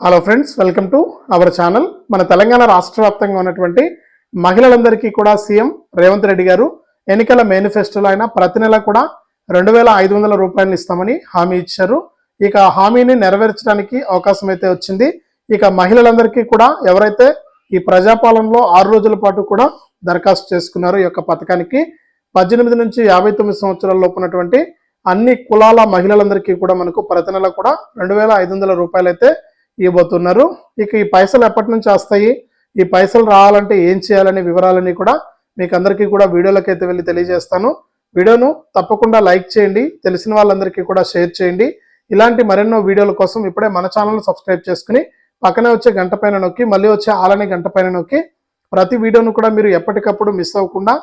Hello friends welcome to our channel మన తెలంగాణ రాష్ట్ర వ్యాప్తంగా ఉన్నటువంటి మహిళలందరికీ కూడా సీఎం రేవంత్ రెడ్డి గారు ఎన్నికల మేనిఫెస్టోలో అయినా ప్రతి నెల కూడా రెండు వేల ఐదు వందల రూపాయలు ఇస్తామని హామీ ఇచ్చారు. ఇక హామీని నెరవేర్చడానికి అవకాశం అయితే వచ్చింది. ఇక మహిళలందరికీ కూడా ఎవరైతే ఈ ప్రజాపాలనలో ఆరు రోజుల పాటు కూడా దరఖాస్తు చేసుకున్నారో ఈ యొక్క పథకానికి పద్దెనిమిది నుంచి యాభై తొమ్మిది సంవత్సరాల ఉన్నటువంటి అన్ని కులాల మహిళలందరికీ కూడా మనకు ప్రతి నెల కూడా రెండు వేల ఐదు వందల రూపాయలు అయితే ఇవ్వబోతున్నారు. ఇక ఈ పైసలు ఎప్పటి నుంచి వస్తాయి? ఈ పైసలు రావాలంటే ఏం చేయాలనే వివరాలన్నీ కూడా మీకు అందరికీ కూడా వీడియోలోకి అయితే వెళ్ళి తెలియజేస్తాను. వీడియోను తప్పకుండా లైక్ చేయండి తెలిసిన వాళ్ళందరికీ కూడా షేర్ చేయండి. ఇలాంటి మరెన్నో వీడియోల కోసం ఇప్పుడే మన ఛానల్ సబ్స్క్రైబ్ చేసుకుని పక్కనే వచ్చే గంట పైన నొక్కి మళ్ళీ వచ్చే ఆలనే గంట పైన నొక్కి ప్రతి వీడియోను కూడా మీరు ఎప్పటికప్పుడు మిస్ అవ్వకుండా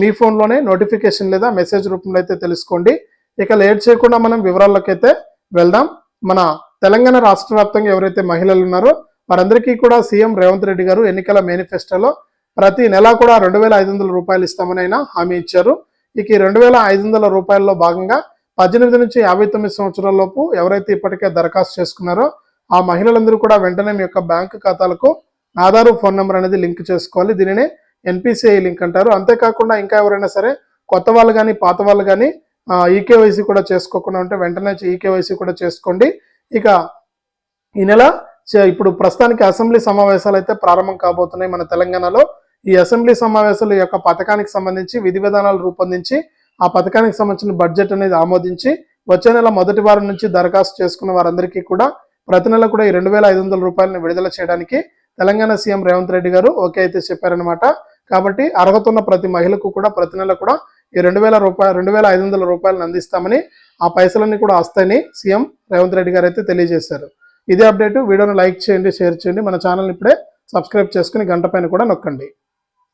మీ ఫోన్లోనే నోటిఫికేషన్ లేదా మెసేజ్ రూపంలో అయితే తెలుసుకోండి. ఇక లేట్ చేయకుండా మనం వివరాల్లోకి అయితే వెళ్దాం. మన తెలంగాణ రాష్ట్ర వ్యాప్తంగా ఎవరైతే మహిళలు ఉన్నారో వారందరికీ కూడా సీఎం రేవంత్ రెడ్డి గారు ఎన్నికల మేనిఫెస్టోలో ప్రతి నెల కూడా రెండు వేల ఐదు వందల రూపాయలు ఇస్తామని ఆయన హామీ ఇచ్చారు. ఇక ఈ రెండు వేల ఐదు వందల రూపాయల్లో భాగంగా పద్దెనిమిది నుంచి యాభై తొమ్మిది సంవత్సరాల లోపు ఎవరైతే ఇప్పటికే దరఖాస్తు చేసుకున్నారో ఆ మహిళలందరూ కూడా వెంటనే మీ యొక్క బ్యాంకు ఖాతాలకు ఆధార్ ఫోన్ నెంబర్ అనేది లింక్ చేసుకోవాలి. దీనినే ఎన్పిసిఐ లింక్ అంటారు. అంతేకాకుండా ఇంకా ఎవరైనా సరే కొత్త వాళ్ళు కానీ పాత వాళ్ళు కానీ ఈకేవైసీ కూడా చేసుకోకుండా ఉంటే వెంటనే ఈకేవైసీ కూడా చేసుకోండి. ఇక ఈ నెల ఇప్పుడు ప్రస్తుతానికి అసెంబ్లీ సమావేశాలు అయితే ప్రారంభం కాబోతున్నాయి మన తెలంగాణలో. ఈ అసెంబ్లీ సమావేశాల యొక్క పథకానికి సంబంధించి విధి విధానాలు రూపొందించి ఆ పథకానికి సంబంధించిన బడ్జెట్ అనేది ఆమోదించి వచ్చే నెల మొదటి వారం నుంచి దరఖాస్తు చేసుకున్న వారందరికీ కూడా ప్రతి నెల కూడా ఈ రెండు వేల ఐదు వందల రూపాయలను విడుదల చేయడానికి తెలంగాణ సీఎం రేవంత్ రెడ్డి గారు ఓకే అయితే చెప్పారనమాట కాబట్టి అర్హత ఉన్న ప్రతి మహిళకు కూడా ప్రతి నెల కూడా ఈ రెండు వేల రూపాయలు రెండు వేల ఐదు వందల రూపాయలను అందిస్తామని ఆ పైసలన్నీ కూడా వస్తాయని సీఎం రేవంత్ రెడ్డి గారు అయితే తెలియజేశారు. ఇదే అప్డేట్ వీడియోను లైక్ చేయండి షేర్ చేయండి. మన ఛానల్ ఇప్పుడే సబ్స్క్రైబ్ చేసుకుని గంట పైన కూడా నొక్కండి.